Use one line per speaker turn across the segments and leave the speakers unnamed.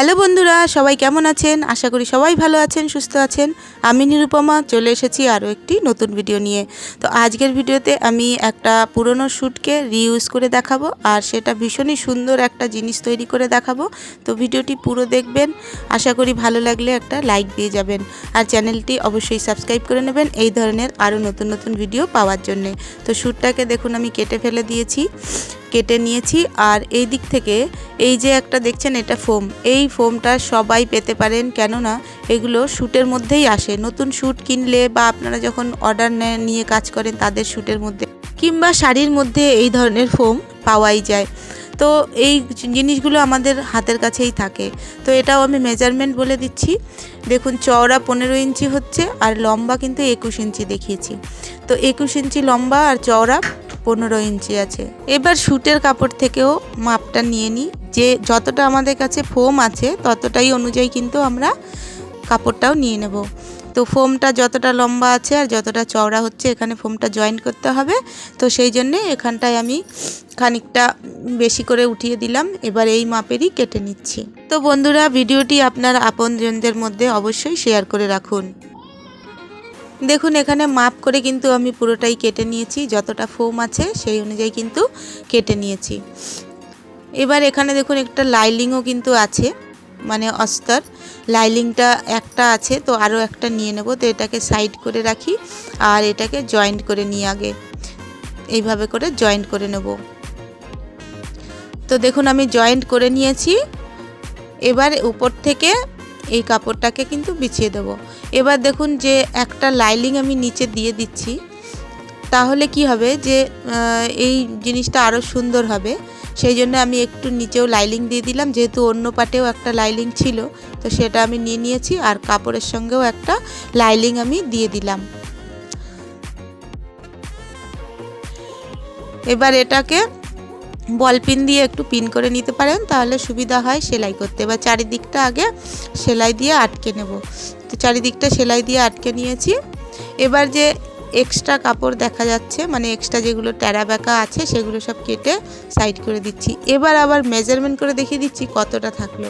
Hello বন্ধুরা, সবাই কেমন আছেন? আশা করি সবাই ভালো আছেন, সুস্থ আছেন। আমি নিরুপমা, চলে এসেছি আরও একটি নতুন ভিডিও নিয়ে। তো আজকের ভিডিওতে আমি একটা পুরনো শ্যুটকে রিউজ করে দেখাবো আর সেটা ভীষণই সুন্দর একটা জিনিস তৈরি করে দেখাবো। তো ভিডিওটি পুরো দেখবেন। আশা করি ভালো লাগলে একটা লাইক দিয়ে যাবেন। আর চ্যানেলটি অবশ্যই সাবস্ক্রাইব করে নেবেন এই ধরনের আরও নতুন নতুন ভিডিও পাওয়ার জন্যে। তো শ্যুটটাকে দেখুন, আমি কেটে ফেলে দিয়েছি। কেটে নিয়েছি আর এই দিক থেকে এই যে একটা দেখছেন এটা ফোম, এই ফোমটা সবাই পেতে পারেন কেননা এগুলো শ্যুটের মধ্যেই আসে। নতুন শ্যুট কিনলে বা আপনারা যখন অর্ডার নিয়ে কাজ করেন তাদের শ্যুটের মধ্যে কিংবা শাড়ির মধ্যে এই ধরনের ফোম পাওয়াই যায়। তো এই জিনিসগুলো আমাদের হাতের কাছেই থাকে। তো এটাও আমি মেজারমেন্ট বলে দিচ্ছি। দেখুন চওড়া পনেরো ইঞ্চি হচ্ছে আর লম্বা কিন্তু একুশ ইঞ্চি দেখিয়েছি। তো একুশ ইঞ্চি লম্বা আর চওড়া পনেরো ইঞ্চি আছে। এবার শ্যুটের কাপড় থেকেও মাপটা নিয়ে নিই। যে যতটা আমাদের কাছে ফোম আছে, ততটাই অনুযায়ী কিন্তু আমরা কাপড়টাও নিয়ে নেব। তো ফোমটা যতটা লম্বা আছে আর যতটা চওড়া হচ্ছে, এখানে ফোমটা জয়েন করতে হবে। তো সেই জন্যে এখানটায় আমি খানিকটা বেশি করে উঠিয়ে দিলাম। এবার এই মাপেরই কেটে নিচ্ছি। তো বন্ধুরা, ভিডিওটি আপনার আপনজনদের মধ্যে অবশ্যই শেয়ার করে রাখুন। দেখুন, এখানে মাপ করে কিন্তু আমি পুরোটাই কেটে নিয়েছি। যতটা ফোম আছে সেই অনুযায়ী কিন্তু কেটে নিয়েছি। এবার এখানে দেখুন, একটা লাইলিংও কিন্তু আছে মানে অস্তর। লাইলিংটা একটা আছে, তো আরও একটা নিয়ে নেব। তো এটাকে সাইড করে রাখি আর এটাকে জয়েন্ট করে নিই আগে। এইভাবে করে জয়েন্ট করে নেব। তো দেখুন, আমি জয়েন্ট করে নিয়েছি। এবার উপর থেকে এই কাপড়টাকে কিন্তু বিছিয়ে দেব। এবার দেখুন যে একটা লাইলিং আমি নিচে দিয়ে দিচ্ছি। তাহলে কি হবে যে এই জিনিসটা আরও সুন্দর হবে। সেই জন্য আমি একটু নিচেও লাইলিং দিয়ে দিলাম, যেহেতু অন্য পাটেও একটা লাইলিং ছিল, তো সেটা আমি নিয়ে নিয়েছি আর কাপড়ের সঙ্গেও একটা লাইলিং আমি দিয়ে দিলাম। এবার এটাকে বল পিন দিয়ে একটু পিন করে নিতে পারেন, তাহলে সুবিধা হয় সেলাই করতে। এবার চারিদিকটা আগে সেলাই দিয়ে আটকে নেব। তো চারিদিকটা সেলাই দিয়ে আটকে নিয়েছি। এবার যে এক্সট্রা কাপড় দেখা যাচ্ছে মানে এক্সট্রা যেগুলো ট্যারা ব্যাকা আছে, সেগুলো সব কেটে সাইড করে দিচ্ছি। এবার আবার মেজারমেন্ট করে দেখিয়ে দিচ্ছি কতটা থাকল।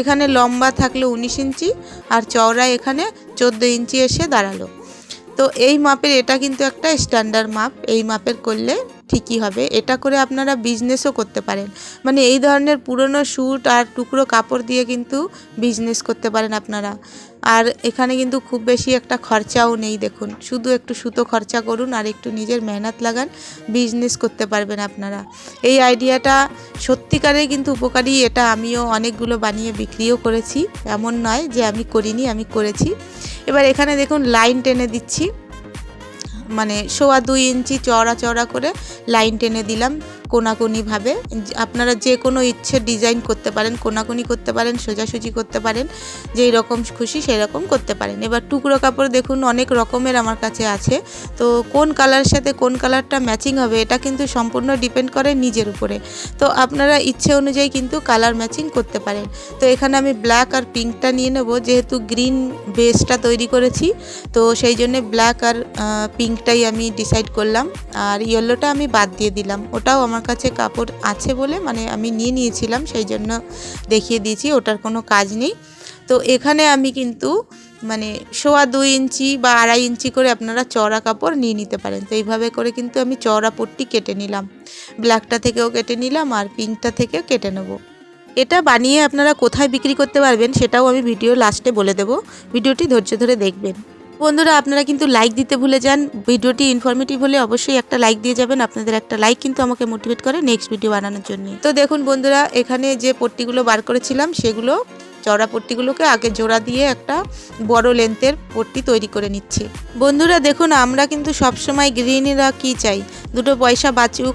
এখানে লম্বা থাকল উনিশ ইঞ্চি আর চওড়া এখানে চোদ্দ ইঞ্চি এসে দাঁড়াল। তো এই মাপের এটা কিন্তু একটা স্ট্যান্ডার্ড মাপ, এই মাপের করলে ঠিকই হবে। এটা করে আপনারা বিজনেসও করতে পারেন। মানে এই ধরনের পুরনো শ্যুট আর টুকরো কাপড় দিয়ে কিন্তু বিজনেস করতে পারেন আপনারা। আর এখানে কিন্তু খুব বেশি একটা খরচাও নেই দেখুন। শুধু একটু সুতো খরচা করুন আর একটু নিজের মেহনত লাগান বিজনেস করতে পারবেন আপনারা। এই আইডিয়াটা সত্যিকারে কিন্তু উপকারী, এটা আমিও অনেকগুলো বানিয়ে বিক্রিও করেছি। এমন নয় যে আমি করিনি, আমি করেছি। এবার এখানে দেখুন লাইন টেনে দিচ্ছি। মানে সোয়া দুই ইঞ্চি চওড়া চড়া করে লাইন টেনে দিলাম। কোনাকুনিভাবে। আপনারা যে কোনো ইচ্ছে ডিজাইন করতে পারেন, কোনাকুনি করতে পারেন, সোজাসুজি করতে পারেন, যেই রকম খুশি সেই রকম করতে পারেন। এবার টুকরো কাপড় দেখুন, অনেক রকমের আমার কাছে আছে। তো কোন কালারের সাথে কোন কালারটা ম্যাচিং হবে, এটা কিন্তু সম্পূর্ণ ডিপেন্ড করে নিজের উপরে। তো আপনারা ইচ্ছে অনুযায়ী কিন্তু কালার ম্যাচিং করতে পারেন। তো এখানে আমি ব্ল্যাক আর পিঙ্কটা নিয়ে নেব, যেহেতু গ্রিন বেসটা তৈরি করেছি। তো সেই জন্য ব্ল্যাক আর পিঙ্কটাই আমি ডিসাইড করলাম। আর ইয়েলোটা আমি বাদ দিয়ে দিলাম, ওটাও আমার আমার কাছে কাপড় আছে বলে মানে আমি নিয়ে নিয়েছিলাম, সেই জন্য দেখিয়ে দিয়েছি, ওটার কোনো কাজ নেই। তো এখানে আমি কিন্তু মানে সোয়া দুই ইঞ্চি বা আড়াই ইঞ্চি করে আপনারা চড়া কাপড় নিয়ে নিতে পারেন। তো এইভাবে করে কিন্তু আমি চড়া পট্টি কেটে নিলাম। ব্ল্যাকটা থেকেও কেটে নিলাম আর পিঙ্কটা থেকেও কেটে নেব। এটা বানিয়ে আপনারা কোথায় বিক্রি করতে পারবেন সেটাও আমি ভিডিও লাস্টে বলে দেবো। ভিডিওটি ধৈর্য ধরে দেখবেন। বন্ধুরা, আপনারা কিন্তু লাইক দিতে ভুলে যান। ভিডিওটি ইনফরমেটিভ হলে অবশ্যই একটা লাইক দিয়ে যাবেন। আপনাদের একটা লাইক কিন্তু আমাকে মোটিভেট করে নেক্সট ভিডিও বানানোর জন্য। তো দেখুন বন্ধুরা, এখানে যে পট্টিগুলো বার করেছিলাম, সেগুলো চড়া পট্টিগুলোকে আগে জোড়া দিয়ে একটা বড় লেন্থের পট্টি তৈরি করে নিচ্ছি। বন্ধুরা, দেখুন, আমরা কিন্তু সবসময় গৃহিণীরা কি চাই? দুটো পয়সা বাঁচুক।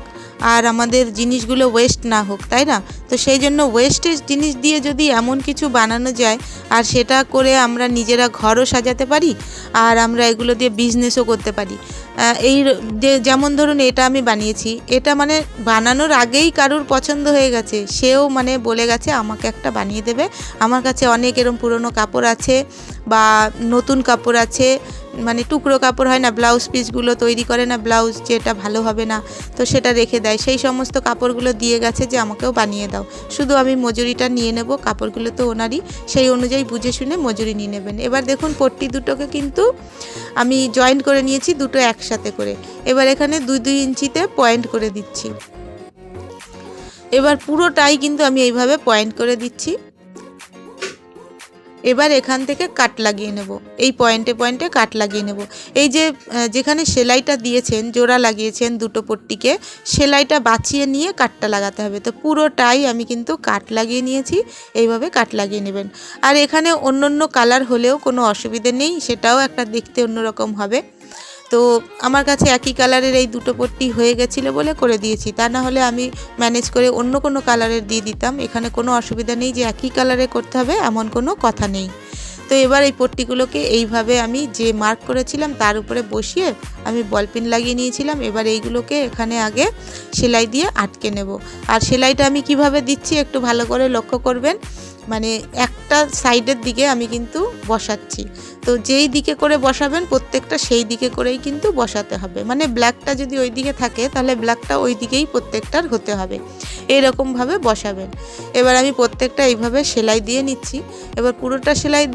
আর আমাদের জিনিসগুলো ওয়েস্ট না হোক, তাই না? তো সেই জন্য ওয়েস্টেজ জিনিস দিয়ে যদি এমন কিছু বানানো যায়, আর সেটা করে আমরা নিজেরা ঘরও সাজাতে পারি, আর আমরা এগুলো দিয়ে বিজনেসও করতে পারি। এই যেমন ধরুন এটা আমি বানিয়েছি, এটা মানে বানানোর আগেই কারুর পছন্দ হয়ে গেছে। সেও মানে বলে গেছে, আমাকে একটা বানিয়ে দেবে। আমার কাছে অনেক এরম পুরনো কাপড় আছে বা নতুন কাপড় আছে মানে টুকরো কাপড় হয় না ব্লাউজ পিসগুলো তৈরি করে না ব্লাউজ যেটা ভালো হবে না, তো সেটা রেখে দেয়। সেই সমস্ত কাপড়গুলো দিয়ে গেছে যে আমাকেও বানিয়ে দাও। শুধু আমি মজুরিটা নিয়ে নেব, কাপড়গুলো তো ওনারই, সেই অনুযায়ী বুঝে শুনে মজুরি নিয়ে নেবেন। এবার দেখুন পট্টি দুটোকে কিন্তু আমি জয়েন করে নিয়েছি দুটো একসাথে করে। এবার এখানে দুই দুই ইঞ্চিতে পয়েন্ট করে দিচ্ছি। এবার পুরোটাই কিন্তু আমি এইভাবে পয়েন্ট করে দিচ্ছি। এবার এখান থেকে কাট লাগিয়ে নেব। এই পয়েন্টে পয়েন্টে কাট লাগিয়ে নেব। এই যে যেখানে সেলাইটা দিয়েছেন, জোড়া লাগিয়েছেন দুটো পট্টিকে, সেলাইটা বাঁচিয়ে নিয়ে কাটটা লাগাতে হবে। তো পুরোটাই আমি কিন্তু কাট লাগিয়ে নিয়েছি। এইভাবে কাট লাগিয়ে নেবেন। আর এখানে অন্য অন্য কালার হলেও কোনো অসুবিধে নেই, সেটাও একটা দেখতে অন্যরকম হবে। তো আমার কাছে একই কালারের এই দুটো পট্টি হয়ে গেছিল বলে করে দিয়েছি। তা না হলে আমি ম্যানেজ করে অন্য কোনো কালারের দিয়ে দিতাম। এখানে কোনো অসুবিধা নেই যে একই কালারে করতে হবে, এমন কোনো কথা নেই। তো এবার এই পট্টিগুলোকে এইভাবে আমি যে মার্ক করেছিলাম তার উপরে বসিয়ে আমি বলপিন লাগিয়ে নিয়েছিলাম। এবার এইগুলোকে এখানে আগে সেলাই দিয়ে আটকে নেব। আর সেলাইটা আমি কীভাবে দিচ্ছি একটু ভালো করে লক্ষ্য করবেন। মানে একটা সাইডের দিকে আমি কিন্তু বসাচ্ছি। তো যেই দিকে করে বসাবেন প্রত্যেকটা সেই দিকে করেই কিন্তু বসাতে হবে। মানে ব্ল্যাকটা যদি ওই দিকে থাকে, তাহলে ব্ল্যাকটা ওই দিকেই প্রত্যেকটার হতে হবে। এইরকমভাবে বসাবেন। এবার আমি প্রত্যেকটা এইভাবে সেলাই দিয়ে নিচ্ছি। এবার পুরোটা সেলাই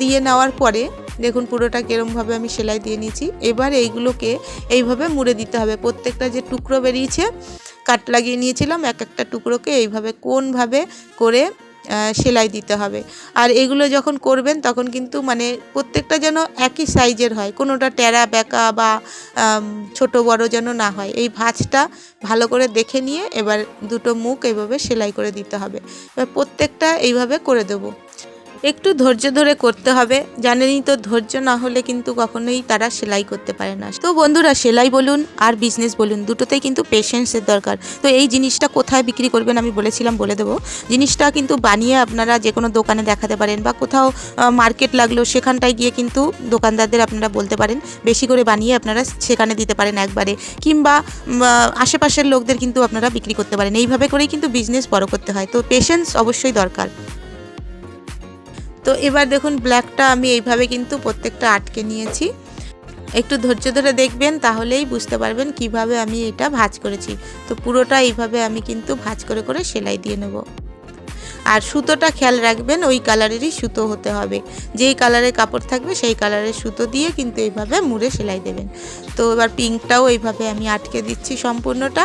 দিয়ে নেওয়ার পরে দেখুন পুরোটা কীরমভাবে আমি সেলাই দিয়ে নিয়েছি এবার এইগুলোকে এইভাবে মুড়ে দিতে হবে। প্রত্যেকটা যে টুকরো বেরিয়েছে, কাট লাগিয়ে নিয়েছিলাম, এক একটা টুকরোকে এইভাবে কোনভাবে করে সেলাই দিতে হবে। আর এগুলো যখন করবেন, তখন কিন্তু মানে প্রত্যেকটা যেন একই সাইজের হয়। কোনোটা টেরা বেঁকা বা ছোট বড় যেন না হয়। এই ভাঁজটা ভালো করে দেখে নিয়ে এবার দুটো মুখ এভাবে সেলাই করে দিতে হবে। এবার প্রত্যেকটা এইভাবে করে দেবো। একটু ধৈর্য ধরে করতে হবে। জানেনই তো, ধৈর্য না হলে কিন্তু কখনোই তারা সেলাই করতে পারে না। তো বন্ধুরা, সেলাই বলুন আর বিজনেস বলুন, দুটোতেই কিন্তু পেশেন্সের দরকার। তো এই জিনিসটা কোথায় বিক্রি করবেন আমি বলেছিলাম, বলে দেবো। জিনিসটা কিন্তু বানিয়ে আপনারা যে কোনো দোকানে দেখাতে পারেন বা কোথাও মার্কেট লাগল, সেখানটায় গিয়ে কিন্তু দোকানদারদের আপনারা বলতে পারেন। বেশি করে বানিয়ে আপনারা সেখানে দিতে পারেন একবারে। কিংবা আশেপাশের লোকদের কিন্তু আপনারা বিক্রি করতে পারেন। এইভাবে করেই কিন্তু বিজনেস বড় করতে হয়। তো পেশেন্স অবশ্যই দরকার। তো এবার দেখুন ব্ল্যাকটা আমি এইভাবে কিন্তু প্রত্যেকটা আটকে নিয়েছি। একটু ধৈর্য ধরে দেখবেন, তাহলেই বুঝতে পারবেন কীভাবে আমি এটা ভাঁজ করেছি। তো পুরোটা এইভাবে আমি কিন্তু ভাঁজ করে করে সেলাই দিয়ে নেব। আর সুতোটা খেয়াল রাখবেন, ওই কালারেরই সুতো হতে হবে। যেই কালারের কাপড় থাকবে, সেই কালারের সুতো দিয়ে কিন্তু এইভাবে মুড়ে সেলাই দেবেন। তো এবার পিঙ্কটাও এইভাবে আমি আটকে দিচ্ছি সম্পূর্ণটা।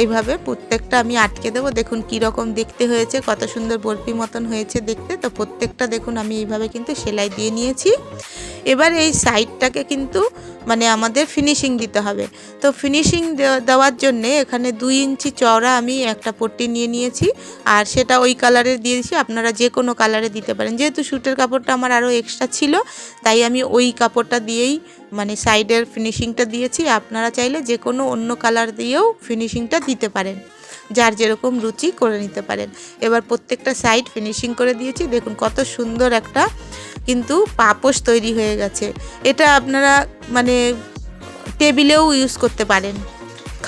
এইভাবে প্রত্যেকটা আমি আটকে দেবো। দেখুন কীরকম দেখতে হয়েছে, কত সুন্দর বরফি মতন হয়েছে দেখতে। তো প্রত্যেকটা দেখুন আমি এইভাবে কিন্তু সেলাই দিয়ে নিয়েছি। এবার এই সাইডটাকে কিন্তু মানে আমাদের ফিনিশিং দিতে হবে। তো ফিনিশিং দেওয়ার জন্যে এখানে দুই ইঞ্চি চওড়া আমি একটা পট্টি নিয়ে নিয়েছি, আর সেটা ওই কালারের দিয়েছি। আপনারা যে কোনো কালারে দিতে পারেন। যেহেতু স্যুটের কাপড়টা আমার আরও এক্সট্রা ছিল, তাই আমি ওই কাপড়টা দিয়েই মানে সাইডের ফিনিশিংটা দিয়েছি। আপনারা চাইলে যে কোনো অন্য কালার দিয়েও ফিনিশিংটা দিতে পারেন। যার যেরকম রুচি করে নিতে পারেন। এবার প্রত্যেকটা সাইড ফিনিশিং করে দিয়েছি। দেখুন কত সুন্দর একটা কিন্তু পাপোশ তৈরি হয়ে গেছে। এটা আপনারা মানে টেবিলেও ইউজ করতে পারেন।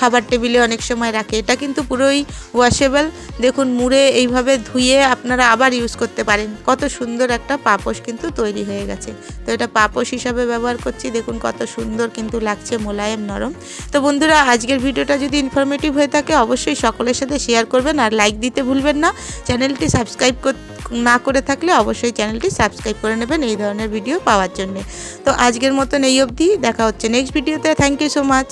খাবার টেবিলে অনেক সময় রাখে। এটা কিন্তু পুরোই ওয়াশেবল দেখুন, মুড়ে এইভাবে ধুয়ে আপনারা আবার ইউজ করতে পারেন। কত সুন্দর একটা পাপোশ কিন্তু তৈরি হয়ে গেছে। তো এটা পাপোশ হিসাবে ব্যবহার করছি। দেখুন, কত সুন্দর কিন্তু লাগছে মোলায়েম নরম। তো বন্ধুরা, আজকের ভিডিওটা যদি ইনফরমেটিভ হয়ে থাকে, অবশ্যই সকলের সাথে শেয়ার করবেন আর লাইক দিতে ভুলবেন না। চ্যানেলটি সাবস্ক্রাইব না করে থাকলে অবশ্যই চ্যানেলটি সাবস্ক্রাইব করে নেবেন এই ধরনের ভিডিও পাওয়ার জন্য। তো আজকের মতন এই অবধি। দেখা হচ্ছে নেক্সট ভিডিওতে থ্যাংক ইউ সো মাচ